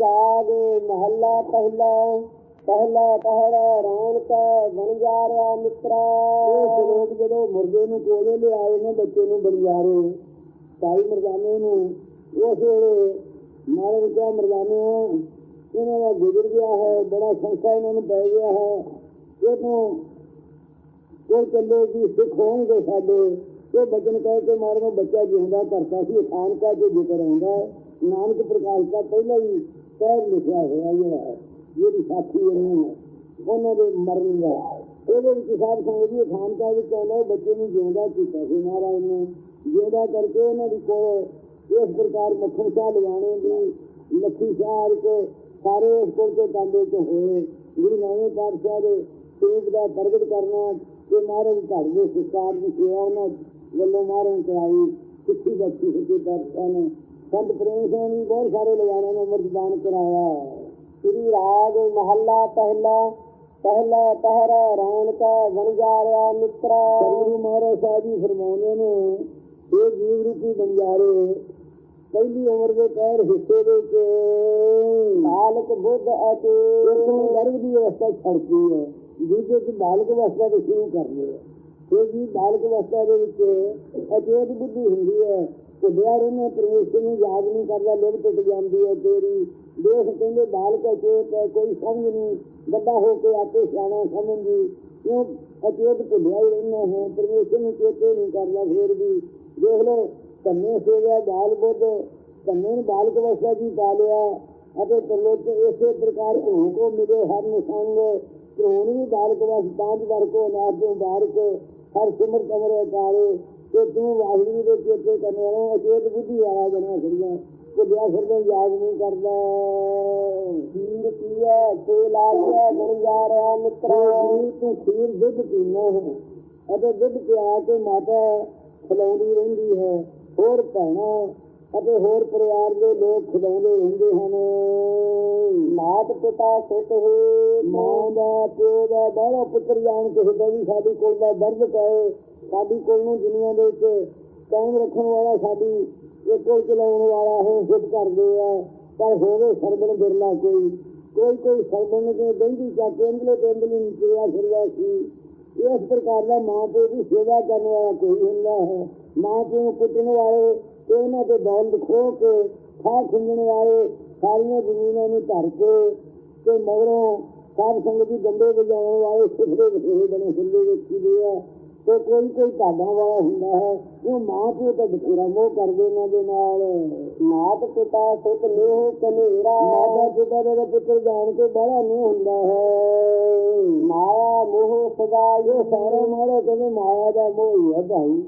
ਰਾਗ ਮਹੱਲਾ ਪਹਿਲਾ ਪਹਿਲਾ ਪਹਿਰਾ ਰੌਣਕ ਬਣ ਜਾ ਰਿਆ ਮਿੱਤਰਾ। ਇਹ ਸ਼ਲੋਕ ਜਦੋਂ ਮੁਰਗੇ ਨੂੰ ਕੋਲੇ ਲਿਆਏ ਨੇ, ਬੱਚੇ ਨੂੰ ਬਲਿਆਰੇ ਸਾਈ ਮਰਦਾਨੇ ਨੂੰ, ਉਸ ਵੇਲੇ ਮਾਰੇ ਕਿਹਾ ਮਰਦਾਨੇ ਇਹਨਾਂ ਦਾ ਗੁਜ਼ਰ ਗਿਆ ਹੈ, ਬੜਾ ਸੰਸਾ ਇਹਨਾਂ ਨੂੰ ਪੈ ਗਿਆ ਹੈ। ਇਹਨੂੰ ਕੋਈ ਚੱਲੇ ਜੀ ਸਿੱਖ ਹੋਣਗੇ ਸਾਡੇ ਇਹ ਬਚਨ ਕਹਿ ਕੇ ਮਾਰੇ ਨੂੰ ਬੱਚਾ ਜਿਉਂਦਾ ਕਰਤਾ ਸੀ ਖਾਨ ਕਾ ਜੋ ਜ਼ਿਕਰ ਹੁੰਦਾ ਨਾਨਕ ਪ੍ਰਕਾਸ਼ ਦਾ ਪਹਿਲਾਂ ਹੀ ਕਹਿ ਲਿਖਿਆ ਹੋਇਆ ਜਿਹੜਾ ਹੈ। ਸਾਥੀ ਰਹੇ ਨੇ, ਉਹਨਾਂ ਦੇ ਮਰਨ ਦਾ। ਇਹਦੇ ਵਿੱਚ ਸਾਧ ਸੰਗਤ ਜੀ ਵਿੱਚ ਆਉਂਦਾ ਬੱਚੇ ਨੂੰ ਜਿਉਂਦਾ ਕੀਤਾ ਸੀ ਮਹਾਰਾਜ ਨੇ। ਜਿਉਂਦਾ ਕਰਕੇ ਉਹਨਾਂ ਦੀ ਕੋਲ ਇਸ ਪ੍ਰਕਾਰ ਮੱਖਣ ਸ਼ਾਹ ਲਗਾਣੇ ਦੀ ਲੱਖੀ ਸ਼ਾਹ ਕੇ ਸਾਰੇ ਉਸ ਕੋਲ ਤੇ ਕਾਂਦੇ ਚ ਹੋਏ। ਗੁਰੂ ਨਾਨਕ ਪਾਤਸ਼ਾਹ ਦੇ ਤੇਗ ਦਾ ਪ੍ਰਗਟ ਕਰਨਾ ਕਿ ਮਹਾਰਾਜ ਘਰ ਦੇ ਸੰਸਕਾਰ ਦੀ ਸੇਵਾ ਉਹਨਾਂ ਵੱਲੋਂ ਮਹਾਰਾਜ ਕਰਾਈ। ਸਿੱਖੀ ਬੱਚੀ ਸਿੱਖੀ ਪਾਤਸ਼ਾਹ ਨੇ ਸੰਤ ਪ੍ਰੇਮ ਸਿੰਘ ਨੇ ਬਹੁਤ ਸਾਰੇ ਲਗਾਣੇ ਨੂੰ ਅੰਮ੍ਰਿਤ ਦਾਨ ਕਰਾਇਆ। ਸ੍ਰੀ ਰਾਗ ਮਹੱਲਾ ਪਹਿਲਾ ਪਹਿਲਾ ਪਹਿਰਾ ਰੌਣਕ ਬਣ ਜਾ ਰਿਆ ਮਿੱਤਰਾ। ਗੁਰੂ ਮਹਾਰਾਜ ਸਾਹਿਬ ਜੀ ਫਰਮਾਉਂਦੇ ਨੇ ਇਹ ਜੀਵ ਰੂਪੀ ਬੰਜਾਰੇ ਪਹਿਲੀ ਉਮਰ ਦੇ ਪੈਰ ਹਿੱਸੇ ਦੇ ਵਿੱਚ। ਬਾਲਕ ਬੁੱਧ ਅਤੇ ਗਰਭ ਦੀ ਅਵਸਥਾ ਛੜਦੀ ਹੈ ਦੂਜੇ ਚ ਬਾਲਕ ਅਵਸਥਾ ਦੇ ਸ਼ੁਰੂ ਕਰਨੀ ਹੈ। ਫਿਰ ਜੀ ਬਾਲਕ ਅਵਸਥਾ ਦੇ ਵਿੱਚ ਅਜੇਤ ਬੁੱਧੀ ਹੁੰਦੀ ਹੈ ਭੁੱਲਿਆ ਰਹਿਣਾ ਪਰਮੇਸ਼ਰ ਨੂੰ ਯਾਦ ਨਹੀਂ ਕਰਦਾ ਲਿਵ ਟੁੱਟ ਜਾਂਦੀ ਹੈ ਤੇਰੀ। ਦੇਖ ਕਹਿੰਦੇ, ਬਾਲਕ ਅਚੇਤ ਹੈ, ਕੋਈ ਸਮਝ ਨਹੀਂ। ਵੱਡਾ ਹੋ ਕੇ ਆਪੇ ਸਿਆਣਾ ਸਮਝਦੀ। ਕਿਉਂ? ਅਚੇਤ ਭੁੱਲਿਆ ਹੀ ਰਹਿਣਾ ਹੈ, ਪਰਮੇਸ਼ਰ ਨੂੰ ਚੇਤੇ ਨਹੀਂ ਕਰਦਾ ਫੇਰ ਵੀ। ਦੇਖ ਲਓ ਕੰਨੇ ਸੇਵਾ ਬਾਲ ਬੁੱਧ ਕੰਨੇ ਨੂੰ ਬਾਲਕ ਅਵਸਥਾ ਜੀ ਪਾ ਲਿਆ। ਅਤੇ ਤਰਲੋਕ ਇਸੇ ਪ੍ਰਕਾਰ ਕੋ ਮਿਲੇ ਹਰ ਨਿਸੰਗ ਧੂਣ ਵੀ ਬਾਲਕ ਅਵਸਥਾ ਪੰਜ ਵਰ ਕੋ ਨਾਥ ਤੋਂ ਬਾਰਕ ਹਰ ਸਿਮਰ ਕਮਰੇ ਕਾਰੇ ਤੇ ਤੂੰ ਵਾਹਿਗੁਰੂ ਦੇ ਚੇਤੇ ਕਰਨੇ ਵਾਲਾ ਅਚੇਤ ਬੁੱਧੀ ਵਾਲਾ ਜਨਾ ਖੜੀਆਂ ਭੁੱਲਿਆ ਫਿਰਦਾ, ਯਾਦ ਨਹੀਂ ਕਰਦਾ। ਖੀਰ ਪੀਏ ਤੇ ਲਾਲਿਆ ਬਣ ਜਾ ਰਿਆ ਮਿੱਤਰਾ। ਤੂੰ ਖੀਰ ਦੁੱਧ ਪੀਣਾ ਹੈ, ਅਤੇ ਦੁੱਧ ਪਿਆ ਕੇ ਮਾਤਾ ਖਿਲਾਉਂਦੀ ਰਹਿੰਦੀ ਹੈ। ਹੋਰ ਭੈਣਾਂ ਅਤੇ ਹੋਰ ਪਰਿਵਾਰ ਦੇ ਲੋਕ ਖਿਲਾਉਂਦੇ ਰਹਿੰਦੇ ਹਨ। ਮਾਤ ਪਿਤਾ ਸੁਤ ਹੋਏ, ਮਾਂ ਦਾ ਪਿਓ ਦਾ ਬਾਹਲਾ ਪੁੱਤਰ ਜਾਣ ਕੇ ਹੁੰਦਾ ਵੀ ਸਾਡੇ ਕੋਲ ਦਾ ਦਰਦ ਪਏ। ਸਾਡੀ ਕੋਲ ਨੂੰ ਦੁਨੀਆ ਦੇ ਵਿੱਚ ਕਾਇਮ ਰੱਖਣ ਵਾਲਾ ਸਾਡੀ ਇੱਕੋ ਚਲਾਉਣ ਵਾਲਾ ਹੈ ਸਿੱਧ ਕਰਦੇ ਆ ਪਰ ਹੋਵੇ ਸਰਬਨ ਬਿਰਲਾ ਕੋਈ। ਕੋਈ ਕੋਈ ਸਰਬਣ ਦੇ ਦੰਦੀ ਚੱਕ ਅੰਦਲੇ ਤੇ ਨਿਕਲਿਆ ਫਿਰਿਆ ਸੀ। ਇਸ ਪ੍ਰਕਾਰ ਦਾ ਮਾਂ ਪਿਓ ਦੀ ਸੇਵਾ ਕਰਨ ਵਾਲਾ ਕੋਈ ਹੁੰਦਾ ਹੈ। ਮਾਂ ਪਿਓ ਨੂੰ ਕੁੱਟਣ ਵਾਲੇ ਤੇ ਉਹਨਾਂ ਤੇ ਦੌਲਤ ਖੋ ਕੇ ਖਾ ਖੁੰਝਣ ਵਾਲੇ ਸਾਰੀਆਂ ਜ਼ਮੀਨਾਂ ਨੂੰ ਧਰ ਕੇ ਤੇ ਮਗਰੋਂ ਸਾਧ ਸੰਗਤ ਦੀ ਗੰਡੇ ਵਜਾਉਣ ਵਾਲੇ ਸਿਖਰੇ ਬਥੇਰੇ ਬਣੇ ਹੁੰਦੇ ਵੇਖੀ ਦੇ ਆ। ਤੇ ਕੋਈ ਕੋਈ ਧਾਗਾ ਵਾਲਾ ਹੁੰਦਾ ਹੈ ਉਹ ਮਾਂ ਪਿਓ ਤਾਂ ਬਥੇਰਾ ਮੋਹ ਕਰਦੇ ਉਹਨਾਂ ਦੇ ਨਾਲ। ਮਾਤ ਪਿਤਾ ਸੁਤ ਨੇਹ ਕਨੇਰਾ। ਮਾਤਾ ਪਿਤਾ ਦਾ ਪੁੱਤਰ ਜਾਣ ਕੇ ਬੜਾ ਨਹੀਂ ਹੁੰਦਾ ਹੈ। ਮਾਇਆ ਮੋਹ ਸਦਾ ਇਹ ਸਾਰਾ ਮਾਰਾ ਕਹਿੰਦੇ ਮਾਇਆ ਦਾ ਮੋਹ ਹੀ ਹੈ ਭਾਈ।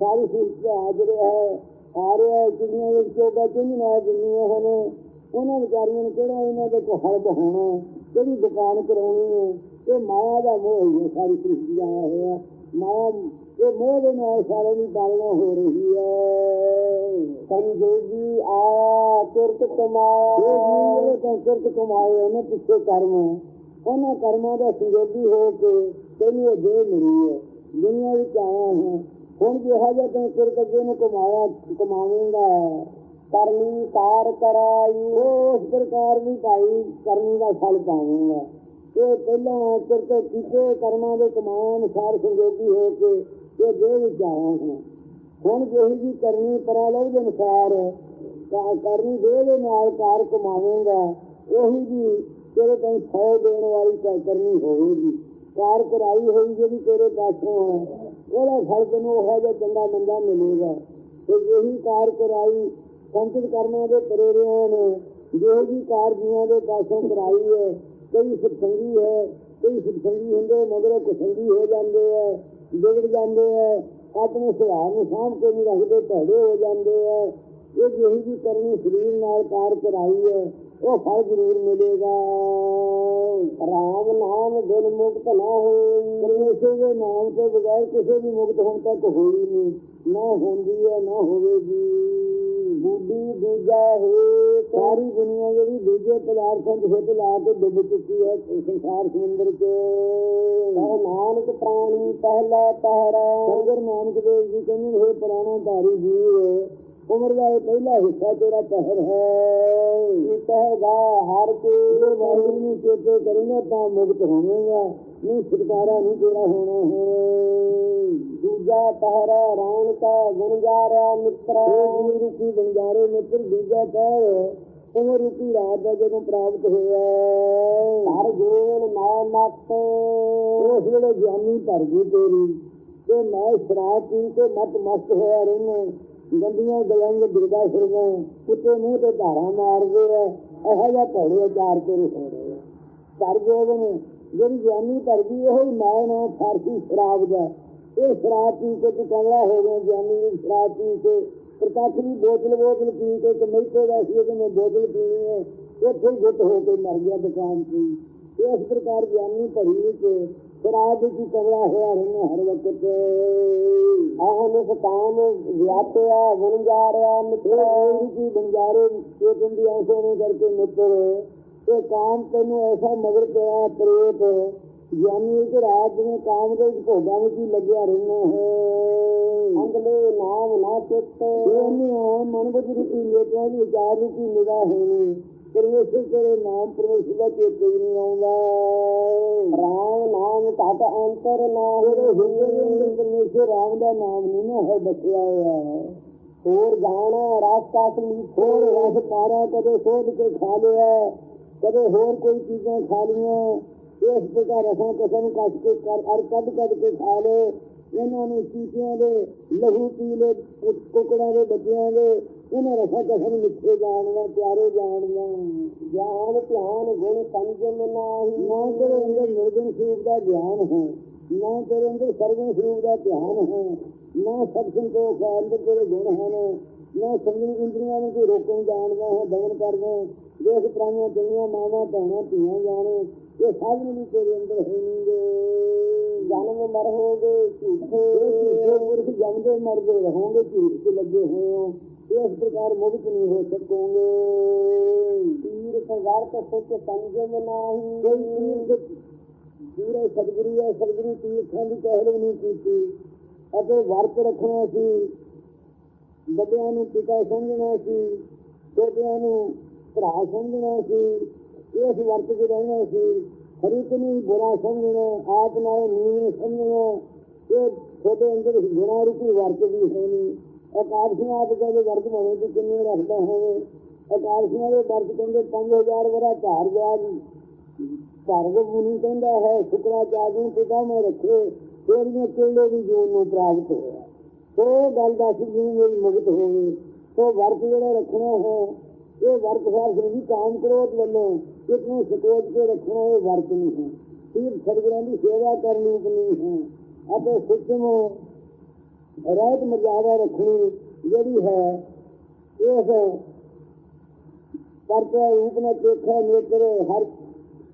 ਸਾਰੀ ਸ੍ਰਿਸ਼ਟੀ ਹਾਜ਼ਰ ਹੈ ਆ ਰਿਹਾ ਚਿੜੀਆਂ ਵਿੱਚ ਚੋਗਾ ਚੁੰਝਣਾ ਜਿੰਨੀਆਂ ਹਨ ਉਹਨਾਂ ਵਿਚਾਰੀਆਂ ਨੂੰ ਕਿਹੜਾ ਇਹਨਾਂ ਦੇ ਕੋ ਹਲ ਬਹਾਉਣਾ ਕਿਹੜੀ ਦੁਕਾਨ ਕਰਾਉਣੀ ਹੈ? ਇਹ ਮਾਇਆ ਦਾ ਮੋਹ ਹੀ ਹੈ ਸਾਰੀ ਸ੍ਰਿਸ਼ਟੀ ਦਾ ਆਇਆ ਹੋਇਆ। ਮਾਇਆ ਇਹ ਮੋਹ ਦੇ ਨਾਲ ਸਾਰੇ ਦੀ ਪਾਲਣਾ ਹੋ ਰਹੀ ਹੈ। ਸੰਜੋਗੀ ਆਇਆ ਕਿਰਤ ਕਮਾਇਆ। ਜਿਹੜੇ ਤਾਂ ਕਿਰਤ ਕਮਾਏ ਉਹਨੇ ਪਿੱਛੇ ਕਰਮ ਉਹਨਾਂ ਕਰਮਾਂ ਦਾ ਸੰਜੋਗੀ ਹੋ ਕੇ ਤੈਨੂੰ ਇਹ ਦੇ ਮਿਲੀ ਹੈ। ਦੁਨੀਆ ਵਿੱਚ ਆਇਆ ਹੈ। ਹੁਣ ਜਿਹੜਾ ਜਿਹਾ ਤੈਨੂੰ ਕਿਰਤ ਅੱਗੇ ਨੂੰ ਕਮਾਇਆ, ਕਮਾਵੇਂਗਾ। ਕਰਨੀ ਕਾਰ ਕਰਾਈ। ਉਸ ਪ੍ਰਕਾਰ ਦੀ ਭਾਈ ਕਰਨੀ ਦਾ ਫਲ ਪਾਵੇਂਗਾ। ਇਹ ਪਹਿਲਾਂ ਕਿਰਤ ਕੀਤੇ ਕਰਮਾਂ ਦੇ ਕਮਾਇਆ ਅਨੁਸਾਰ ਸੰਜੋਗੀ ਹੋ ਕੇ ਇਹ ਦੇ ਵਿੱਚ ਆਇਆ ਹੈ ਹੁਣ ਜਿਹੀ ਜੀ ਕਰਨੀ ਪਰਾਲੋ ਦੇ ਅਨੁਸਾਰ ਕਾ ਕਰਨੀ ਦੇ ਦੇ ਨਾਲ ਕਾਰ ਕਮਾਵੇਂਗਾ, ਉਹੀ ਜੀ ਤੇਰੇ ਤੋਂ ਸੌ ਦੇਣ ਵਾਲੀ ਕਾ ਕਰਨੀ ਹੋਵੇਗੀ। ਕਾਰ ਕਰਾਈ ਹੋਈ ਜਿਹੜੀ ਤੇਰੇ ਪਾਸੋਂ ਹੈ, ਉਹਦਾ ਫਲ ਤੈਨੂੰ ਉਹ ਜਿਹਾ ਚੰਗਾ ਮੰਦਾ ਮਿਲੇਗਾ। ਤੇ ਇਹੀ ਕਾਰ ਕਰਾਈ ਸੰਚਿਤ ਕਰਮਾਂ ਦੇ ਪ੍ਰੇਰਿਆਂ ਨੇ ਜੋ ਜੀ ਕਾਰ ਜੀਆਂ ਦੇ ਪਾਸੋਂ ਕਰਾਈ ਹੈ ਕਈ ਸਤਸੰਗੀ ਹੈ, ਕਈ ਸਤਸੰਗੀ ਹੁੰਦੇ, ਮਗਰੋਂ ਕੁਸੰਗੀ ਹੋ ਜਾਂਦੇ ਹੈ, ਵਿਗੜ ਜਾਂਦੇ ਹੈ, ਆਪਣੇ ਸੁਭਾਅ ਨੂੰ ਸਾਂਭ ਕੇ ਨਹੀਂ ਰੱਖਦੇ, ਭੜੇ ਹੋ ਜਾਂਦੇ ਹੈ। ਇਹ ਜਿਹੀ ਜੀ ਕਰਨੀ ਸਰੀਰ ਨਾਲ ਕਾਰ ਕਰਾਈ ਹੈ, ਉਹ ਫਲ ਜ਼ਰੂਰ ਮਿਲੇਗਾ। ਰਾਮ ਨਾਮ ਦਿਲ ਮੁਕਤ ਨਾ ਹੋਈ ਪਰਮੇਸ਼ਰ ਦੇ ਨਾਮ ਤੋਂ ਬਗੈਰ ਕਿਸੇ ਵੀ ਮੁਕਤ ਹੋਣ ਤੱਕ ਹੋਈ ਨਹੀਂ। ਨਾ ਹੁੰਦੀ ਹੈ, ਨਾ ਹੋਵੇਗੀ। ਬੁੱਢੀ ਦੂਜਾ ਹੈ ਸਾਰੀ ਦੁਨੀਆ ਜਿਹੜੀ ਦੂਜੇ ਪਦਾਰਥਾਂ ਦੇ ਹਿੱਤ ਲਾ ਕੇ ਡੁੱਬ ਚੁੱਕੀ ਹੈ ਸੰਸਾਰ ਸਮੁੰਦਰ 'ਚ। ਪਰ ਨਾਨਕ ਪ੍ਰਾਣੀ ਪਹਿਲਾ ਪਹਿਰਾ। ਸੰਗਰ ਨਾਨਕ ਦੇਵ ਜੀ ਕਹਿੰਦੇ ਹੋਏ ਪੁਰਾਣਾ ਧਾਰੀ ਜੀਵ ਉਮਰ ਦਾ ਇਹ ਪਹਿਲਾ ਹਿੱਸਾ ਤੇਰਾ ਪਹਿਰ ਹੈ। ਕਹੇਗਾ ਹਰ ਕੋਈ ਵਾਹਿਗੁਰੂ ਨੂੰ ਚੇਤੇ ਕਰੇਗਾ ਤਾਂ ਮੁਕਤ ਹੋਵੇਗਾ। ਨਹੀਂ ਛੁਟਕਾਰਾ ਨਹੀਂ ਤੇਰਾ ਹੋਣਾ ਹੈ। ਦੂਜਾ ਪਹਿਰਾ ਰੌਣ ਕਾ ਗੁਣਜਾਰਿਆ ਮਿੱਤਰ ਉਹ ਗੁਰੂ ਰੂਪੀ ਬੰਜਾਰੇ ਮਿੱਤਰ ਦੂਜਾ ਕਹਿ ਉਮਰ ਰੂਪੀ ਰਾਤ ਦਾ ਜਦੋਂ ਪ੍ਰਾਪਤ ਹੋਇਆ। ਹਰ ਜੀਵਨ ਮੈਂ ਮਤ। ਉਸ ਵੇਲੇ ਗਿਆਨੀ ਭਰ ਗਈ ਤੇਰੀ ਤੇ ਮੈਂ ਸ਼ਰਾਬ ਪੀ ਕੇ ਮਤ ਮਸਤ ਹੋਇਆ ਰਹਿਣਾ ਗੰਦੀਆਂ ਗੱਲਾਂ ਦੇ ਬਿਰਦਾ ਫਿਰਦਾ ਕੁੱਤੇ ਮੂੰਹ ਤੇ ਧਾਰਾਂ ਮਾਰਦੇ ਆ, ਇਹੋ ਜਿਹਾ ਭੜੇ ਚਾਰ ਤੇਰੇ ਰਹੇ ਕਰ ਜੋਗ ਨੇ, ਜਿਹੜੀ ਗਿਆਨੀ ਭਰ ਗਈ ਉਹ ਮੈਂ ਨਾ ਫਾਰਸੀ ਸ਼ਰਾਬ ਦਾ। ਇਹ ਸ਼ਰਾਬ ਪੀ ਕੇ ਤੂੰ ਕਮਲਾ ਹੋ ਗਿਆ, ਗਿਆਨੀ ਦੀ ਸ਼ਰਾਬ ਪੀ ਕੇ ਪ੍ਰਕਾਸ਼ ਦੀ ਬੋਤਲ ਬੋਤਲ ਪੀ ਕੇ ਤੇ ਮੈਥੇ ਦਾ ਸੀ ਕਿ ਮੈਂ ਬੋਤਲ ਪੀਣੀ ਹੈ, ਉੱਥੇ ਹੀ ਗੁੱਟ ਹੋ ਕੇ ਮਰ ਗਿਆ ਦੁਕਾਨ ਤੇ। ਇਸ ਪ੍ਰਕਾਰ ਗਿਆਨੀ ਭਰੀ ਵਿੱਚ ਸ਼ਰਾਬ ਦੀ ਕਮਲਾ ਹੋਇਆ ਰਹਿਣਾ ਹਰ ਵਕਤ? ਅਹਮ ਸਤਾਨ ਵਿਆਪਿਆ ਗੁਣਜਾਰਿਆ ਮਿੱਤਰ ਇਹ ਕੀ ਬੰਜਾਰੇ ਇਹ ਤੁੰਦੀ ਐਸੇ ਨੇ ਕਰਕੇ ਮਿੱਤਰ ਇਹ ਕਾਮ ਤੈਨੂੰ ਐਸਾ ਮਗਰ ਪਿਆ ਪ੍ਰੇਤ। ਗਿਆਨੀ ਇੱਕ ਰਾਤ ਨੂੰ ਕਾਮ ਦੇ ਭੋਗਾਂ ਵਿੱਚ ਹੀ ਲੱਗਿਆ ਰਹਿਣਾ ਹੈ। ਅੰਗਲੇ ਨਾਮ ਨਾ ਚਿੱਤ ਇਹ ਨਹੀਂ ਹੈ ਮਨ ਲੇਟਾਂ ਦੀ ਵਿਚਾਰ ਰੂਪੀ ਨਿਗਾਹ ਹੋਣੀ। ਪਰਮੇਸ਼ਰ ਤੇਰੇ ਨਾਮ ਪਰਮੇਸ਼ਰ ਦਾ ਚੇਤੇ ਹੀ ਨਹੀਂ ਆਉਂਦਾ। ਰਾਮ ਨਾਮ ਘਟ ਅੰਤਰ ਜਿਹੜੇ ਨਾਹੀ ਹਿੰਦੇ ਪਰਮੇਸ਼ਰ ਰਾਮ ਦਾ ਨਾਮ ਨਹੀਂ ਨਾ ਹੈ ਬਸਿਆ ਹੋਇਆ ਹੈ। ਹੋਰ ਜਾਣਾ ਰਾਸਤਾ ਸੰਗੀ ਹੋਰ ਰਸ ਪਾਰਾ ਕਦੇ ਸੋਧ ਕੇ ਖਾ ਲਿਆ ਕਦੇ ਹੋਰ ਕੋਈ ਚੀਜ਼ਾਂ ਖਾ ਲੀਆਂ ਇਸ ਪ੍ਰਕਾਰ ਰਸਾਂ ਕਸਮ ਕੱਟ ਕੇ ਕਰ ਅਰ ਕੱਢ ਕੱਢ ਕੇ ਖਾ ਲਏ। ਇਹਨਾਂ ਨੂੰ ਚੀਟੀਆਂ ਦੇ ਲਹੂ ਪੀ ਲੈ ਕੁਕੜਾਂ ਦੇ ਬੱਚਿਆਂ ਦੇ ਇਹਨਾਂ ਰਸਾਂ ਕਸਮ ਮਿੱਠੇ ਜਾਣੀਆਂ ਪਿਆਰੇ ਜਾਣੀਆਂ ਗਿਆਨ, ਧਿਆਨ, ਗੁਣ ਸੰਜਮ ਨਾਹੀ ਨਾ ਤੇਰੇ ਅੰਦਰ ਨਿਰਗੁਣ ਸਰੂਪ ਦਾ ਗਿਆਨ ਹੈ, ਨਾ ਤੇਰੇ ਅੰਦਰ ਸਰਗੁਣ ਸਰੂਪ ਦਾ ਧਿਆਨ ਹੈ, ਨਾ ਸਤ ਸੰਤੋਖ ਹੈ, ਅੰਦਰ ਤੇਰੇ ਗੁਣ ਹਨ। ਨਾ ਸੰਗਣੀ ਇੰਦਰੀਆਂ ਨੂੰ ਕੋਈ ਰੋਕਣ ਜਾਣਦਾ ਹੈ, ਦਮਨ ਕਰਦਾ ਦੇਖ ਪ੍ਰਾਣੀਆਂ ਚੰਗੀਆਂ ਮਾਵਾਂ, ਭੈਣਾਂ, ਧੀਆਂ ਜਾਣੇ, ਇਹ ਸਭ ਨੂੰ ਤੇਰੇ ਅੰਦਰ ਹੋਣਗੇ ਜਨਮ ਮਰਹੋਗੇ ਝੂਠੇ। ਝੂਠੇ ਪੁਰਖ ਜੰਮਦੇ ਮਰਦੇ ਰਹੋਗੇ, ਝੂਠ ਤੇ ਲੱਗੇ ਹੋਏ ਹੋ। ਇਸ ਪ੍ਰਕਾਰ ਮੁਕਤ ਨਹੀਂ ਹੋ ਸਕੋਗੇ। ਤੀਰ ਸੰਗਰਤ ਸੁਚ ਸੰਜਮ ਨਾਹੀ ਕੋਈ ਤੀਰ ਪੂਰੇ ਸਤਿਗੁਰੂ ਹੈ ਸਤਿਗੁਰੂ ਤੀਰਥਾਂ ਦੀ ਪਹਿਲ ਨਹੀਂ ਕੀਤੀ। ਅਤੇ ਵਰਤ ਰੱਖਣਾ ਸੀ। ਵੱਡਿਆਂ ਨੂੰ ਪਿਤਾ ਸਮਝਣਾ ਸੀ। ਛੋਟਿਆਂ ਨੂੰ ਭਰਾ ਸਮਝਣਾ ਸੀ। ਇਸ ਵਰਤ 'ਚ ਰਹਿਣਾ ਸੀ। ਹਰੀਕ ਨੂੰ ਬੁਰਾ ਸਮਝਣਾ ਆਪ ਨਾਲ ਨੀਵੇਂ ਸਮਝਣਾ ਇਹ ਛੋਟੇ ਅੰਦਰ ਗੁਣਾ ਰੂਪੀ ਵਰਤ ਵੀ ਹੈ ਨਹੀਂ ਅਕਾਦਸ਼ੀਆਂ ਕਹਿੰਦੇ ਵਰਤ ਬਣੇ ਤੇ ਕਿੰਨੇ ਰੱਖਦਾ ਹੋਵੇ ਅਕਾਦਸ਼ੀਆਂ ਦੇ ਵਰਤ ਕਹਿੰਦੇ 5000 ਵਰਾ ਧਾਰ ਗਿਆ ਜੀ। ਭਰਗ ਮੁਨੀ ਕਹਿੰਦਾ ਹੈ ਸ਼ੁਕਰਾਚਾර්य ਨੂੰ ਪਿਤਾ ਮੈਂ ਰੱਖੇ, ਤੇਰੀਆਂ ਕਿਲੇ ਦੀ ਜੂਨ ਨੂੰ ਪ੍ਰਾਪਤ ਹੋਇਆ। ਸੋ ਗੱਲ ਦੱਸ ਜੀ ਮੇਰੀ ਮੁਕਤ ਹੋਵੇ ਸੋ ਵਰਤ ਜਿਹੜਾ ਰੱਖਣਾ ਹੈ, ਇਹ ਵਰਤ ਸਾਹਿਬ ਜੀ ਕਾਮ ਕਰੋਤ ਵੱਲੋਂ ਇੱਕ ਨੂੰ ਕੇ ਰੱਖਣਾ ਇਹ ਵਰਤ ਨਹੀਂ ਹੈ। ਤੀਰ ਸਰਗਰਾਂ ਦੀ ਸੇਵਾ ਕਰਨੀ ਨਹੀਂ ਹੈ। ਅਤੇ ਸੁਖਮ ਰਹਿਤ ਮਰਜ਼ਾਦਾ ਰੱਖਣੀ ਜਿਹੜੀ ਹੈ ਇਸ ਪਰਤੇ ਰੂਪ ਨੇ ਦੇਖਿਆ ਨੇਤਰ ਹਰ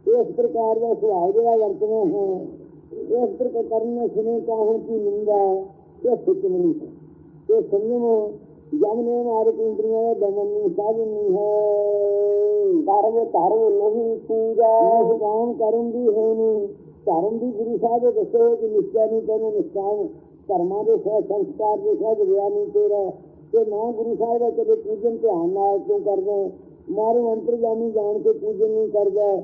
ਇਸ ਪ੍ਰਕਾਰ ਦਾ ਸੁਭਾਅ ਜਿਹੜਾ ਵਰਤਣਾ ਹੈ ਇਸ ਪ੍ਰਕਾਰ ਕਰਨੇ ਸੁਨੇ ਕਾਹੋਂ ਕੀ ਨਿੰਦਾ ਇਹ ਸਿੱਖ ਨਹੀਂ ਹੈ। ਇਹ ਸੰਯਮ ਜਮਨੇ ਮਾਰਕ ਇੰਦਰੀਆਂ ਦਾ ਦਮਨ ਨਹੀਂ ਸਾਧਨ ਨਹੀਂ ਹੈ। ਧਰਮ ਧਰਮ ਨਹੀਂ ਪੂਜਾ। ਕਾਮ ਕਰਨ ਦੀ ਹੈ ਨਹੀਂ। ਧਰਮ ਦੀ ਗੁਰੂ ਸਾਹਿਬ ਦੇ ਦੱਸੇ ਕਿ ਨਿਸ਼ਚੈ ਨਹੀਂ ਤੈਨੂੰ ਨਿਸ਼ਕਾਮ ਧਰਮਾਂ ਦੇ ਸਹਿ ਸੰਸਕਾਰ ਦੇ ਸਹਿ ਗਿਆ ਤੇਰਾ ਤੇ ਨਾ ਗੁਰੂ ਸਾਹਿਬ ਦਾ ਕਦੇ ਪੂਜਨ ਧਿਆਨ ਨਾਲ ਤੂੰ ਕਰਦਾ ਮਾਰੂ ਅੰਤਰਜਾਮੀ ਜਾਣ ਕੇ ਪੂਜਨ ਨਹੀਂ ਕਰਦਾ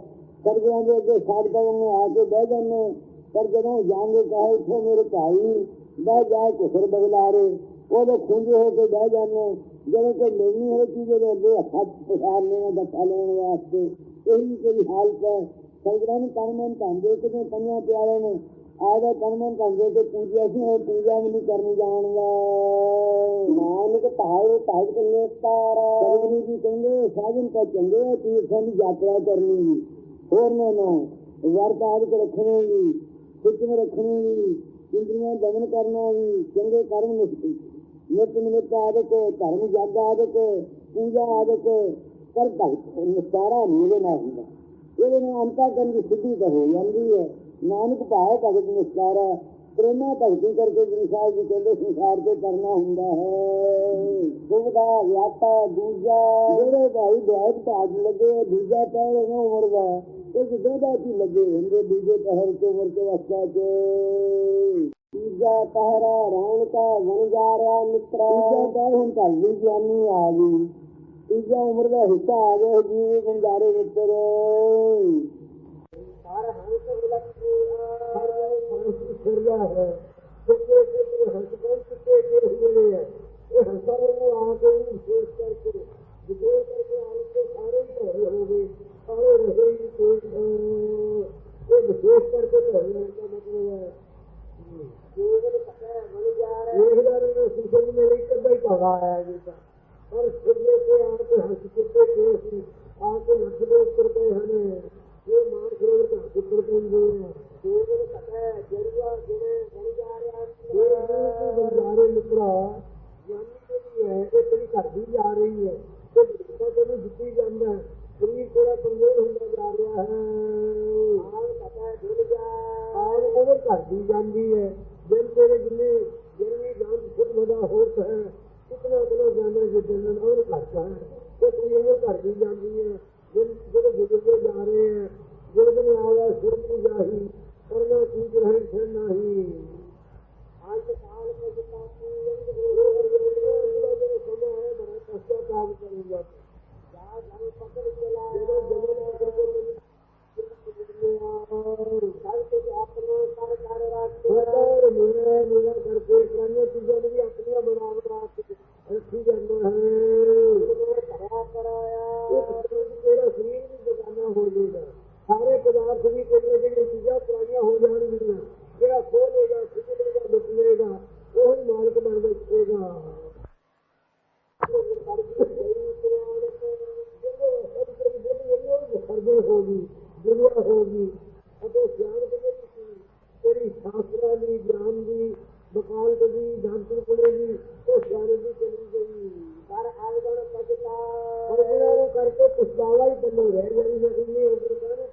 ਸਰਗਿਆਂ ਦੇ ਅੱਗੇ ਸਾਧਕਾਂ ਨੂੰ ਆ ਕੇ ਬਹਿ ਜਾਂਦੇ ਪਰ ਜਦੋਂ ਜਾਂਦੇ ਕਹੇ ਇੱਥੇ ਮੇਰੇ ਭਾਈ ਬਹਿ ਜਾ ਕੁਸਰ ਬਗਲਾਰੇ ਉਹਦੇ ਖੁੰਝੇ ਹੋ ਕੇ ਬਹਿ ਜਾਂਦੇ ਜਦੋਂ ਕੋਈ ਲੈਣੀ ਹੋਏ ਚੀਜ਼ ਦੇ ਅੱਗੇ ਹੱਥ ਪਛਾਣਨੇ ਦਾ ਦੱਸਾ ਲੈਣ ਵਾਸਤੇ। ਇਹੀ ਕੋਈ ਹਾਲਤ ਹੈ। ਸੰਗਰਾਂ ਨੂੰ ਕਰਮਨ ਧੰਦੇ ਕਿਤੇ ਪੰਨਿਆਂ ਪਿਆਰੇ ਨੇ ਆਦਾ ਕਰਮਨ ਧੰਦੇ ਤੇ ਪੂਜਿਆ ਸੀ ਉਹ ਪੂਜਾ ਵੀ ਨਹੀਂ ਕਰਨੀ ਜਾਣਦਾ। ਨਾਨਕ ਧਾਇ ਭਗਤ ਨੇਤਾਰ। ਸਰਗੁਰੂ ਜੀ ਕਹਿੰਦੇ ਸਾਧਨ ਤਾਂ ਚੰਗੇ ਤੀਰਥਾਂ ਦੀ ਯਾਤਰਾ ਕਰਨੀ ਵੀ। ਹੋਰ ਨਾ ਨਾ ਵਰਤ ਆਦਿਕ ਰੱਖਣੇ ਵੀ ਸਿੱਖਮ ਰੱਖਣੀ ਵੀ ਇੰਦਰੀਆਂ ਦਮਨ ਕਰਨਾ ਵੀ ਚੰਗੇ ਕਰਮ ਨਿਸ਼ਚਿਤ ਨਿਤ ਨਿਮਿਤ ਆਦਿਕ ਧਰਮ ਜਗ ਆਦਿਕ ਪੂਜਾ ਆਦਿਕ ਪਰ ਭਗਤ ਨਿਸਤਾਰਾ ਨਹੀਂ ਨਾਲ ਹੁੰਦਾ। ਇਹਦੇ ਨਾਲ ਅੰਤਾ ਕਰਨ ਦੀ ਸਿੱਧੀ ਤਾਂ ਹੋ ਜਾਂਦੀ ਹੈ। ਨਾਨਕ ਭਾਵ ਭਗਤ ਨਿਸਤਾਰਾ ਪ੍ਰੇਮਾ ਭਗਤੀ ਕਰਕੇ ਗੁਰੂ ਸਾਹਿਬ ਜੀ ਕਹਿੰਦੇ ਸੰਸਾਰ ਤੇ ਕਰਨਾ ਹੁੰਦਾ ਹੈ। ਦੁਬਦਾ ਵਿਆਤਾ ਦੂਜਾ। ਜਿਹੜੇ ਭਾਈ ਵਿਆਹ ਭਾਜ ਲੱਗੇ ਆ, ਦੂਜਾ ਪਹਿਰ ਨਾ ਉਮਰ ਦਾ ਇਹ ਜਿੱਦਾਂ ਕੀ ਲੱਗੇ ਹੁੰਦੇ ਦੂਜੇ ਪਹਿਰ ਤੇ ਉਮਰ ਤੇ ਵਸਤਾ ਚ। ਤੀਜਾ ਪਹਿਰਾ ਰੌਣ ਕਾ ਵਣਜਾਰਿਆ ਮਿੱਤਰਾ। ਤੀਜਾ ਕਹਿ ਹੁਣ ਭਲਦੀ ਗਿਆਨੀ ਆ ਗਈ। ਤੀਜਾ ਉਮਰ ਦਾ ਹਿੱਸਾ ਆ ਗਿਆ ਜੀ ਬੰਜਾਰੇ ਮਿੱਤਰ। ਹਰ ਹੰਸ ਉਲਟੂ ਹਰ ਹੰਸ ਫਿਰਦਾ ਹੈ ਕਿਤੇ ਕਿਤੇ ਹੰਸ ਕੋਲ ਕਿਤੇ ਕਿਤੇ ਹੋਏ ਹੈ ਇਹ ਹੰਸਾਂ ਨੂੰ ਆ ਕੇ ਹੀ ਵਿਸ਼ੇਸ਼ ਕਰਕੇ ਵਿਸ਼ੇਸ਼ ਕਰਕੇ ਆਣ ਕੇ ਸਾਰੇ ਹੀ ਹੋਵੇ ਸਾਰੇ ਰਹੇ ਹੀ ਕੋਈ ਦਾ ਹੈ ਜੀਵਨ ਕਟੈ ਵਣਜਾਰਿਆ ਦੇਖਦਾ ਰਹੇ ਜੀ ਮੇਰੇ ਹੀ ਭਾਗਾ ਆਇਆ ਜੀ ਦੇ ਮਾਰ ਜਰੀਆ ਜਿਨੇ ਜੀ ਬੰਜਾਰੇ ਮਿੱਤਰਾ ਜਾਨੀ ਜਿਹੜੀ ਹੈ ਇਹ ਤੇਰੀ ਘਰ ਦੀ ਜਾ ਰਹੀ ਹੈ। ਤੇ ਜਿੱਦਾਂ ਤੈਨੂੰ ਦਿੱਤੀ ਜਾਂਦਾ ਹੈ। ਸਰੀਰ ਥੋੜਾ ਕਮਜ਼ੋਰ ਹੁੰਦਾ ਜਾ ਰਿਹਾ ਹੈ। ਆਨ ਕਟੈ ਦਿਲ ਜਾ। ਆਜ ਉਮਰ ਘਰ ਦੀ ਜਾਂਦੀ ਹੈ। ਦਿਨ ਤੇਰੇ ਜਿੰਨੇ ਜਿੰਨੀ ਜਾਨ ਸੁਖ ਵਦਾ ਹੋਤ ਹੈ। ਕਿਤਨਾ ਕਿਤਨਾ ਜਾਣੇ ਜੇ ਦਿਨ ਉਮਰ ਘਟਦਾ ਹੈ। ਤੇ ਤੇਰੀ ਉਮਰ ਘਰ ਦੀ ਜਾਂਦੀ ਹੈ। ਜਿਹੜੇ ਗੁਜ਼ਰਦੇ ਜਾ ਰਹੇ ਹੈ ਪਦਾਰਥ ਵੀ ਤੇਰੀਆਂ ਜਿਹੜੀਆਂ ਚੀਜ਼ਾਂ ਪੁਰਾਣੀਆਂ ਹੋ ਜਾਣਗੀਆਂ, ਜਿਹੜਾ ਖੋਲੇਗਾ ਖਿੱਚੇਗਾ ਲੁੱਟੇਗਾ ਉਹ ਹੀ ਮਾਲਕ ਬਣ ਬੈਠੇਗਾ ਖਰਬੇ ਹੋਗੀ ਦੁਨੀਆ ਹੋਗੀ ਅਤੇ ਸਿਆਣ ਦੇ ਵਿੱਚ ਸ਼ਾਸਤਰਾਂ ਦੀ, ਗਿਆਨ ਦੀ, ਵਕਾਲਤ ਦੀ ਜਾਣਨ ਪੜੇਗੀ ਉਹ ਸਿਆਣੇ ਦੀ ਚਲੀ ਗਈ। ਕਰ ਆਵਦਨ ਪਜਤਾ ਔਰ ਨੂੰ ਕਰਕੇ ਪਛਤਾਵਾ ਹੀ ਤੈਨੂੰ ਰਹਿ ਜਾਣੀ ਮੈਂ ਇੰਨੀ ਉਮਰ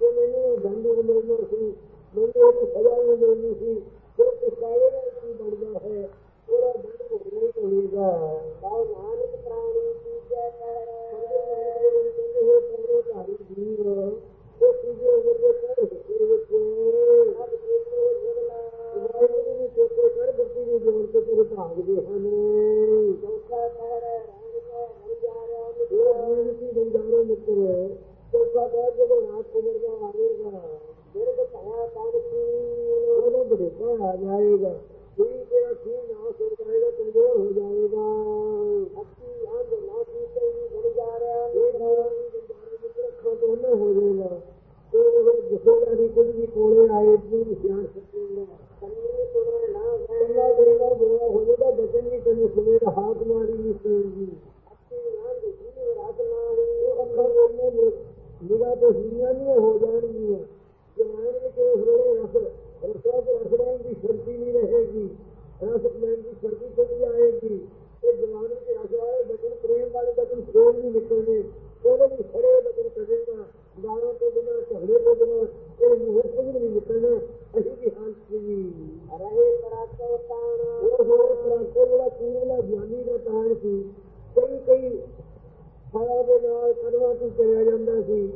ਜੇ ਮੈਨੂੰ ਦੰਡ ਮਿਲਣਾ ਸੀ। ਮੈਨੂੰ ਉਹ ਸਜ਼ਾ ਵੀ ਮਿਲਣੀ ਸੀ। ਫਿਰ ਪਛਤਾਵੇ ਨਾਲ ਕੀ ਬਣਦਾ ਹੈ? ਉਹਦਾ ਦੰਡ ਭੋਗਣਾ ਹੀ ਪਵੇਗਾ ਬਹੁ ਨਾਨਕ ਪ੍ਰਾਣੀ ਪੂਜੈ ਕਰ ਕਹਿੰਦੇ ਹੋਏ ਪੂਰੇ ਧਾਰੀ ਜੀਵ ਉਹ ਤੀਜੇ ਉਮਰ ਦੇ ਕਰ ਹਿੱਸੇ ਵਿੱਚ ਸਭ ਕੀਤੋ ਜੁਗਲਾ ਵਾਹਿਗੁਰੂ ਦੀ ਚੇਤੇ ਕਰ ਬੱਤੀ ਨੂੰ ਜੋੜ ਕੇ ਤੇਰੇ ਭਾਗਦੇ ਹਨ ਚੌਥਾ ਪਹਿਰਾ ਰੰਗ ਕੈ ਵਣਜਾਰਿਆ ਇਹ ਮਿੱਤਰਾ ਜੀਵਨ ਦੀ ਬੰਜਾਰਾ ਮਿੱਤਰ ਚੌਥਾ ਕਹਿ ਜਦੋਂ ਰਾਤ ਉਮਰ ਦਾ ਆਵੇਗਾ ਬਿਰਦ ਭਇਆ ਤਨ ਕੀ ਉਹਦਾ ਬੜੇਪਾ ਆ ਜਾਏਗਾ ਠੀਕ ਤੇਰਾ ਠੀਕ ਨਾ ਸੁਰ ਜਾਏਗਾ ਕਮਜ਼ੋਰ ਹੋ ਜਾਏਗਾ ਅੱਤੀ ਅੰਧ ਨਾ ਕੀਤੇ ਵਣਜਾਰਿਆ ਇਹ ਜੀਵਨ ਦੀ ਬੰਜਾਰਾ ਮਿੱਤਰ ਅੱਖਾਂ ਤੋਂ ਨਾ ਹੋ ਜਾਏਗਾ ਤੇ ਉਹ ਦਿਖੇਗਾ ਨਹੀਂ ਕੁਝ ਵੀ ਕੋਲੇ ਆਏ ਤੂੰ ਸਿਆਣ ਸਕੇਗਾ ਕੰਨੀ ਸੁਣੇ ਨਾ ਕੰਨਾ ਗਏ ਦੇਗਾ ਬੋਲਾ ਹੋ ਜਾਏਗਾ ਬਚਨ ਨਹੀਂ ਤੈਨੂੰ ਸੁਣੇਗਾ ਹਾਥ ਮਾਰੀ ਨਹੀਂ ਸੁਣੇਗੀ ਅੱਤੀ ਅੰਧ ਜੀਵ ਰਾਤ ਨਾਹੀ ਉਹ ਅੱਖਾਂ ਵੇਖਣੇ ਨਿਗਾਹ ਤੋਂ ਹੀਆਂ ਨਹੀਂ ਹੋ ਜਾਣਗੀਆਂ ਜਵਾਨ ਵਿੱਚ ਉਸ ਵੇਲੇ ਰਸ ਰਸਾਂ ਤੇ ਰਸਦਾਂ ਦੀ ਸ਼ਕਤੀ ਨਹੀਂ ਰਹੇਗੀ ਰਸ ਲੈਣ ਦੀ ਸ਼ਕਤੀ ਚਲੀ ਜਾਏਗੀ ਤੇ ਜਵਾਨ ਵਿੱਚ ਰਸ ਵਾਲੇ ਬਚਨ ਪ੍ਰੇਮ ਵਾਲੇ ਬਚਨ ਫੇਰ ਨਹੀਂ ਨਿਕਲਣੇ ਉਹਦੇ ਵੀ ਖੜੇ ਬਚਨ ਕਰੇਗਾ ਗਾਲਾਂ ਤੋਂ ਬਿਨਾਂ ਝਗੜੇ ਤੋਂ ਬਿਨਾਂ ਇਹ ਮੂੰਹ ਤੋਂ ਨਹੀਂ ਨਿਕਲਣਾ ਅਸੀਂ ਵੀ ਹਾਲ ਸੀ ਰਹੇ ਪਰਾ ਕੋ ਉਹ ਹੋਰ ਪ੍ਰਾਪਤ ਜਿਹੜਾ ਪੂਰਲਾ ਗਿਆਨੀ ਦਾ ਤਾਣ ਸੀ। ਕਈ ਕਈ ਫਲਾਂ ਦੇ ਨਾਲ ਕਦਮਾਂ ਤੋਂ ਚਲਿਆ ਜਾਂਦਾ ਸੀ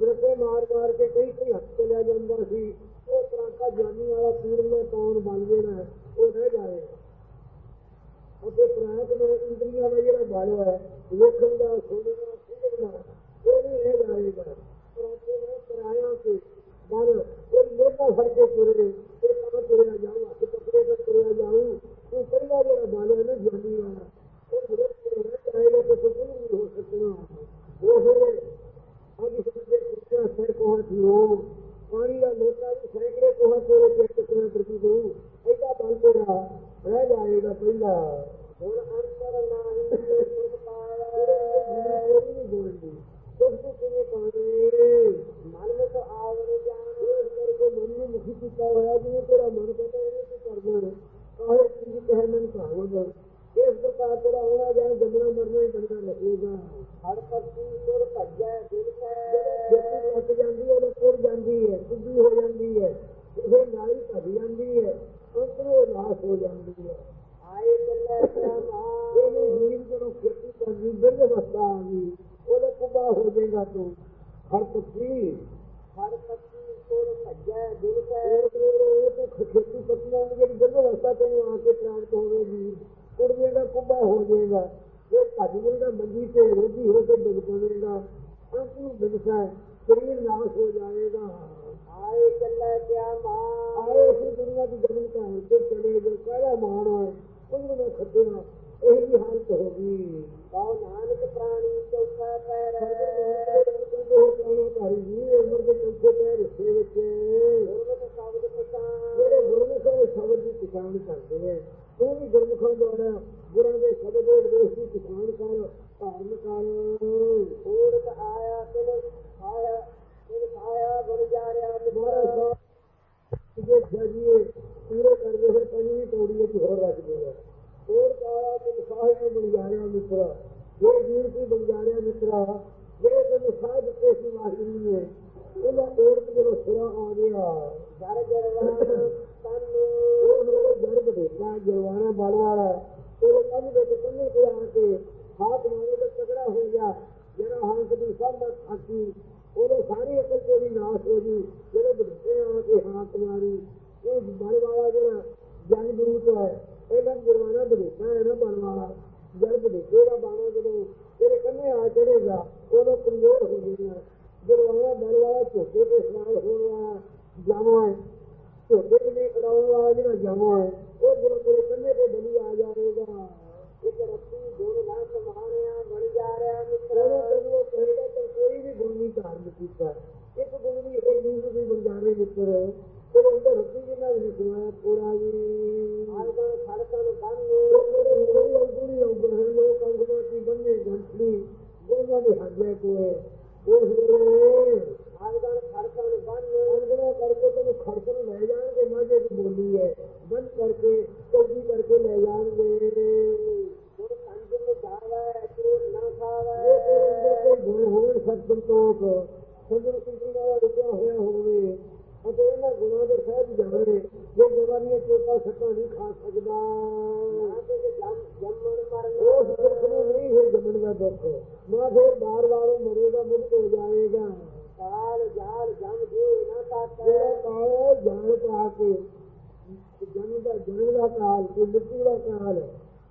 ਸਿਰਫੇ ਮਾਰ ਮਾਰ ਕੇ ਕਈ ਕਈ ਹੱਥ ਚਲਿਆ ਜਾਂਦਾ ਸੀ ਉਹ ਤਰਾਕਾ ਗਿਆਨੀ ਵਾਲਾ ਪੂਰਲਾ ਤਾਣ ਬਣ ਜਾਣਾ ਉਹ ਰਹਿ ਜਾਏਗਾ ਅਤੇ ਪ੍ਰਾਤ ਨੇ ਇੰਦਰੀਆਂ ਦਾ ਜਿਹੜਾ ਬਲ ਹੈ ਵੇਖਣ ਦਾ ਸੁਣਨ ਦਾ ਸਮਝਣ ਦਾ ਉਹ ਵੀ ਰਹਿ ਜਾਏਗਾ ਪ੍ਰਾਤੇ ਨੇ ਕਰਾਇਆ ਤੇ ਬਲ ਉਹ ਮੋਢਾ ਫੜ ਤੁਰੇ ਤੇ ਤਾਂ ਤੁਰਿਆ ਜਾਊ, ਹੱਥ ਪਕੜੇ ਤਾਂ ਤੁਰਿਆ ਜਾਊ। ਉਹ ਪਹਿਲਾ ਜਿਹੜਾ ਬਲ ਹੈ ਨਾ ਗਿਆਨੀ ਵਾਲਾ, ਉਹ ਜਿਹੜੇ ਤੁਰਿਆ ਜਾਏਗਾ ਤੇ ਕੁਝ ਨਹੀਂ ਹੋ ਸਕਣਾ। ਉਹ ਅਭੀ ਸਮਝੇ ਕੁੱਤਾ ਸਰ ਕੋਹਾਂ ਥੀਓ ਪਾਣੀ ਦਾ ਲੋਟਾ ਵੀ ਸੈਂਕੜੇ ਕੋਹਾਂ ਤੇਰੇ ਪੇਟ ਕਿਤਨਾ ਪ੍ਰਤੀ ਦਊ ਐਡਾ ਬਲ ਤੇਰਾ ਰਹਿ ਜਾਏਗਾ ਪਹਿਲਾ। ਹੁਣ ਅੰਤਰ ਨਾਹੀ ਸੁਖ ਪਾਇਆ ਕੋਈ ਨਹੀਂ ਬੋਲਦੀ ਦੁੱਖ ਤੋਂ ਕਿਵੇਂ ਪਾਣੇ ਮਨ ਵਿੱਚ ਆਵਰ ਜਾਣ ਇਸ ਕਰਕੇ ਮਨ ਨੂੰ ਮੁਖੀ ਕੀਤਾ ਹੋਇਆ ਜਿਵੇਂ ਤੇਰਾ ਮਨ ਕਹਿੰਦਾ ਇਹਨੇ ਕੀ ਕਰਨਾ ਹੈ ਕਾਹੇ ਚੀਜ਼ ਕਹਿ ਮਨ ਭਾਵਦ ਇਸ ਪ੍ਰਕਾਰ ਤੇਰਾ ਹੋਣਾ ਜਾਏ ਜੰਮਣਾ ਮਰਨਾ ਹੀ ਬਣਦਾ ਰਹੇਗਾ ਹਰ ਪਤੀ ਸੁਰ ਭਜੈ ਦਿਲ ਜਦੋਂ ਕੈ ਜੱਤੀ ਕੱਟ ਜਾਂਦੀ ਹੈ ਉਹ ਤੁਰ ਜਾਂਦੀ ਹੈ ਸਿੱਧੀ ਹੋ ਜਾਂਦੀ ਹੈ ਇਹ ਨਾਈ ਭੱਜ ਜਾਂਦੀ ਹੈ ਅੰਤਰੋਂ ਨਾਸ ਹੋ ਜਾਂਦੀ ਹੈ। ਆਏ ਚੱਲੇ ਪ੍ਰਮਾ ਇਹਨੂੰ ਜੀਵ ਜਦੋਂ ਖੇਤੀ ਕਰਦੀ, ਬਿਰਧ ਅਵਸਥਾ ਆ ਗਈ ਉਹਦੇ ਕੁਬਾ ਹੋ ਜਾਏਗਾ ਤੂੰ ਹਰ ਪੱਤੀ ਹਰ ਪੱਤੀ ਕੋਲ ਭੱਜੈ ਦਿਲ ਕੈ ਉਹ ਤੇ ਉਹ ਤੇ ਖੇਤੀ ਪੱਤੀਆਂ ਦੀ ਜਿਹੜੀ ਗਰਭ ਅਵਸਥਾ ਤੈਨੂੰ ਆ ਕੇ ਪ੍ਰਾਪਤ ਹੋਵੇਗੀ ਕੁੜੀਆਂ ਦਾ ਕੁੱਬਾ ਹੋ ਜਾਏਗਾ ਇਹ ਭੱਜ ਜਾਏਗਾ ਮੰਜੀ ਤੇ ਰੋਗੀ ਹੋ ਕੇ ਡਿੱਗ ਪਵੇਗਾ ਅੰਤ ਨੂੰ ਬਿਗਸਾ ਸਰੀਰ ਨਾਸ਼ ਹੋ ਜਾਏਗਾ ਆਏ ਚੱਲੇ ਕਿਆ ਮਾਂ ਆਏ ਇਸ ਦੁਨੀਆ ਦੀ ਜਨਮ ਘਰ ਤੇ ਚਲੇ ਜੋ ਕਾਹਦਾ ਮਾਣ ਹੈ ਉਹਨੂੰ ਮੈਂ ਖੱਟਿਆ ਇਹ ਵੀ ਹਾਲਤ ਹੋ ਗਈ ਕਉ ਨਾਨਕ ਪ੍ਰਾਣੀ ਚੌਥਾ ਪੈਰ ਉਹ ਕਹਿਣਾ ਭਾਈ ਜੀ ਉਮਰ ਦੇ ਚੌਥੇ ਪੈਰ ਹਿੱਸੇ ਵਿੱਚ ਗੁਰਮਤਿ ਸ਼ਬਦ ਪਛਾਣ ਜਿਹੜੇ ਗੁਰਮੁਖ ਉਹ ਸ਼ਬਦ ਦੀ ਪਛਾਣ ਕਰਦੇ ਨੇ ਤੂੰ ਵੀ ਗੁਰਮੁਖਾਂ ਦੁਆਰਾ ਗੁਰਾਂ ਦੇ ਸ਼ਬਦ ਦੇ ਉਪਦੇਸ਼ ਦੀ ਪਛਾਣ ਕਰ ਧਾਰਨ ਕਰ ਊੜਕ ਆਇਆ ਤਿਨ ਆਇਆ ਤਿਨ ਆਇਆ ਬਣ ਜਾ ਰਿਹਾ ਦੁਆਰਾ ਮਿੱਤਰ ਸਾਹਿਬ ਜੇ ਖਿਆਲੀਏ ਪੂਰੇ ਕਰਦੇ ਹੋਏ ਪੰਜਵੀਂ ਪੌੜੀ ਵਿੱਚ ਹੋਰ ਰੱਖ ਦੇਗਾ ਹੋਰ ਕਾਇਆ ਤੇ ਸਾਹਿਬ ਨੂੰ ਬਣ ਮਿੱਤਰਾ ਜੇ ਜੀਵ ਕੀ ਬਣ ਮਿੱਤਰਾ ਜਿਹੜੇ ਤੈਨੂੰ ਸਾਹਿਬ ਦਿੱਤੇ ਸੀ ਵਾਹਿਗੁਰੂ ਨੇ ਉਹਨਾਂ ਔਰਤ ਜਦੋਂ ਸਿਰਾ ਆ ਗਿਆ ਜਰ ਜਰਵਾਨ ਤਨ ਉਹ ਮੇਰੇ ਗਰਭ ਦੇਖਾ ਉਹ ਕੰਨ ਦੇ ਕੰਨੇ ਤੇ ਆ ਕੇ ਹਾਥ ਮਾਰੇ ਤੇ ਤਗੜਾ ਹੋ ਗਿਆ। ਜਿਹੜਾ ਹੰਸ ਦੀ ਸਭ ਖਾਤੀ ਉਹਦੇ ਸਾਰੀ ਅਕਲ ਤੇਰੀ ਨਾਸ਼ ਹੋ ਗਈ। ਜਿਹੜੇ ਬੁੱਢੇ ਆ ਕੇ ਹਾਥ ਮਾਰੀ, ਉਹ ਬਲ ਵਾਲਾ ਜਿਹੜਾ ਜੰਗ ਦੂਤ ਹੈ, ਇਹਨਾਂ ਜਰਵਾਨਾ ਬਦੇਖਾ ਹੈ ਨਾ ਬਲ ਵਾਲਾ। ਜਦ ਬਦੇਖੇ ਦਾ ਬਾਣਾ ਜਦੋਂ ਤੇਰੇ ਕੰਨੇ ਆ ਚੜੇਗਾ ਉਦੋਂ ਕਮਜ਼ੋਰ ਹੋ ਜਾਏਗਾ। ਜਰਵਾਨਾ ਬਲ ਵਾਲਾ ਝੋਟੇ ਤੇ ਸਵਾਲ ਹੋਣ ਵਾਲਾ ਜਾਮਾ ਹੈ ਝੋਟੇ ਦੇ ਲਈ ਖੜਾਉਣ ਵਾਲਾ ਜਿਹੜਾ ਜਾਮਾ ਹੈ ਉਹ ਜਦੋਂ ਤੇਰੇ ਕੰਨੇ ਤੇ ਬਲੀ ਸੰਜਮ ਸਿੰਧੀ ਨਾਲ ਰੁਕਿਆ ਹੋਇਆ ਹੋਵੇ ਅਤੇ ਇਹਨਾਂ ਗੁਣਾਂ ਦੇ ਸਹਿਜ ਜਾਵੇ ਜੇ ਜਵਾਨੀਆਂ ਚੋਟਾ ਸੱਟਾਂ ਨਹੀਂ ਖਾ ਸਕਦਾ ਨਾ ਤੇ ਜੰਮ ਜੰਮਣ ਮਰਨ ਉਸ ਦੁੱਖ ਨੂੰ ਨਹੀਂ ਹੈ ਜੰਮਣ ਦਾ ਦੁੱਖ ਨਾ ਫਿਰ ਬਾਰ ਬਾਰ ਉਹ ਮਰੇਗਾ ਮੁਕਤ ਹੋ ਜਾਏਗਾ ਕਾਲ ਜਾਲ ਜਮ ਜੇ ਨਾ ਤਾਕੈ ਜਿਹੜਾ ਕਾਲ ਜਾਣ ਪਾ ਕੇ ਜਨਮ ਦਾ ਜਨਮ ਦਾ ਕਾਲ ਤੇ ਮ੍ਰਿਤੂ ਦਾ ਕਾਲ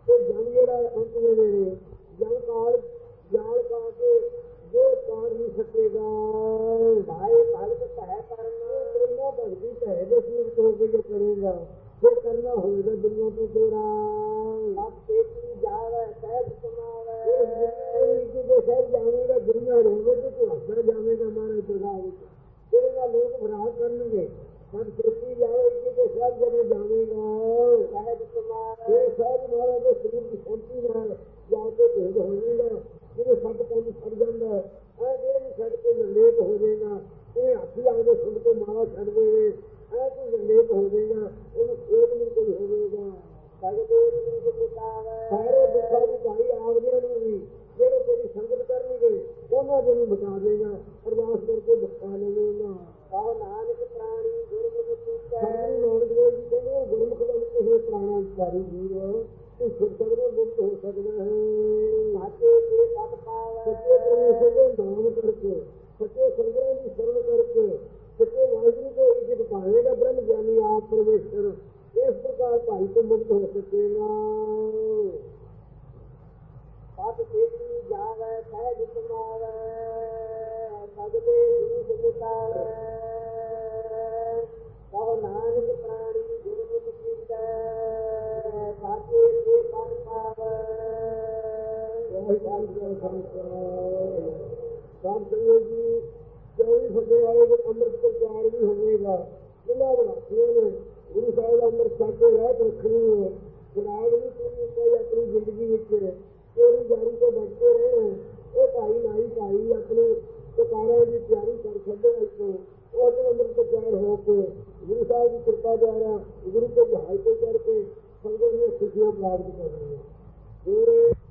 ਤੇ ਜਨ ਜਿਹੜਾ ਹੈ ਅੰਤ ਦੇ ਵੇਲੇ ਜਨ ਕਾਲ ਜਾਲ ਪਾ ਕੇ ਜੋ ਪਾਰ ਨਹੀਂ ਸਕੇਗਾ ਭਾਈ ਭਗਤ ਕਹਿ ਕਰਨਾ ਤੇਰਾ ਭਗਤੀ ਭੈ ਦੇ ਸੂਰਤ ਹੋ ਕੇ ਜੋ ਕਰੇਗਾ ਜੋ ਕਰਨਾ ਹੋਏਗਾ ਦੁਨੀਆ ਤੋਂ ਤੇਰਾ ਸਭ ਤੇਤੀ ਜਾਵੇ ਸਹਿਜ ਸਮਾਵੇ ਇਹ ਜੋ ਸਹਿਜ ਜਾਵੇਗਾ ਦੁਨੀਆ ਰੋਵੇ ਤੇ ਤੂੰ ਹੱਸਦਾ ਜਾਵੇਗਾ ਮਾਰੇ ਪ੍ਰਭਾਵ ਵਿੱਚ ਤੇਰੇ ਨਾਲ ਲੋਕ ਭਰਾ ਕਰਨਗੇ ਪਰ ਸੋਚੀ ਜਾਵੇ ਕਿ ਤੇ ਸਹਿਜ ਜਦੋਂ ਜਾਵੇਗਾ ਸਹਿਜ ਸਮਾਵੇ ਇਹ ਸਹਿਜ ਮਾਰੇ ਦੇ ਸਰੀਰ ਦੀ ਸ਼ਾਂਤੀ ਨਾਲ ਜਾ ਕੇ ਭੇਦ ਹੋ ਜਾਏਗਾ ਜਿਹਦੇ ਸਭ ਕੰਮ ਛੱਡ ਜਾਂਦਾ ਹੈ ਐ ਜੇ ਨਹੀਂ ਛੱਡ ਕੇ ਨਲੇਟ ਹੋ ਜਾਏਗਾ ਇਹ ਹੱਥੀ ਆਉਂਦੇ ਸੁਣ ਕੇ ਮਾਰਾ ਛੱਡ ਦੇਵੇ ਐ ਤੂੰ ਨਲੇਟ ਹੋ ਜਾਏਗਾ ਉਹਨੂੰ ਖੇਡ ਨਹੀਂ ਕੋਈ ਹੋਵੇਗਾ ਸਾਰੇ ਦੁੱਖਾਂ ਦੀ ਭਾਈ ਆਪਦਿਆਂ ਨੂੰ ਵੀ ਜਿਹੜੇ ਤੇਰੀ ਸੰਗਤ ਕਰਨਗੇ ਉਹਨਾਂ ਨੂੰ ਵੀ ਬਚਾ ਦੇਗਾ ਅਰਦਾਸ ਕਰਕੇ ਬਖਸ਼ਾ ਲਵੇਗਾ ਕਹੋ ਨਾਨਕ ਪ੍ਰਾਣੀ ਗੁਰਮੁਖ ਦੇਵ ਜੀ ਕਹਿੰਦੇ ਉਹ ਗੁਰਮੁਖ ਦਾ ਇਹ ਪ੍ਰਾਣਾ ਵਿਚਾਰੀ ਜੀਵ ਤੂੰ ਸੁਖ ਸਕਦੇ ਮੁਕਤ ਹੋ ਸਕਦਾ ਹੈ। ਸਾਚੇ ਕੇ ਪਤ ਪਾਵੇ। ਸੱਚੇ ਪਰਮੇਸ਼ਰ ਦੇ ਨਾਮ ਕਰਕੇ ਸੱਚੇ ਸੰਗਰਾਂ ਦੀ ਸ਼ਰਨ ਕਰਕੇ ਸੱਚੇ ਵਾਹਿਗੁਰੂ ਕੋ ਇੱਜ਼ਤ ਪਾਵੇਗਾ ਬ੍ਰਹਮ ਗਿਆਨੀ ਆਪ ਪਰਮੇਸ਼ਰ। ਇਸ ਪ੍ਰਕਾਰ ਭਾਈ ਤੋਂ ਮੁਕਤ ਹੋ ਸਕੇਗਾ। ਪਤ ਤੇਤੀ ਜਾਵੇ ਸਹਿਜ ਸਮਾਵੇ ਭਗਤੇ ਜੀ ਮੁਕਾਵੇ। ਕਹੋ ਨਾਨਕ ਪ੍ਰਾਣੀ ਸਾਧ ਜੀ ਚੌਵੀ ਫੱਟੇ ਵਾਲੇ ਦੇ ਅੰਮ੍ਰਿਤ ਪ੍ਰਚਾਰ ਵੀ ਹੋਵੇਗਾ ਕਿੰਨਾ ਬਣਾਉਂਦੇ ਨੇ ਗੁਰੂ ਸਾਹਿਬ ਦਾ ਅੰਮ੍ਰਿਤ ਛਕ ਰਹਿਤ ਰੱਖਣੀ ਹੈ ਸ਼ਰਾਬ ਨਹੀਂ ਪੀਣੀ ਕੋਈ ਆਪਣੀ ਜ਼ਿੰਦਗੀ ਵਿੱਚ ਚੋਰੀ ਜਾਰੀ ਤੋਂ ਬਚਦੇ ਰਹੇ ਉਹ ਭਾਈ ਨਾਈ ਭਾਈ ਆਪਣੇ ਪੁਕਾਰਾਂ ਦੀ ਤਿਆਰੀ ਕਰ ਛੱਡੇ ਇੱਥੋਂ ਉਹ ਤੋਂ ਅੰਮ੍ਰਿਤ ਪ੍ਰਚਾਰ ਹੋ ਕੇ ਗੁਰੂ ਸਾਹਿਬ ਦੀ ਕਿਰਪਾ ਦੁਆਰਾ ਗੁਰੂ ਕੇ ਜਹਾਜ਼ ਤੇ ਚੜ ਕੇ ਸੰਗਤ ਦੀਆਂ ਖੁਸ਼ੀਆਂ ਪ੍ਰਾਪਤ ਕਰ ਰਹੀਆਂ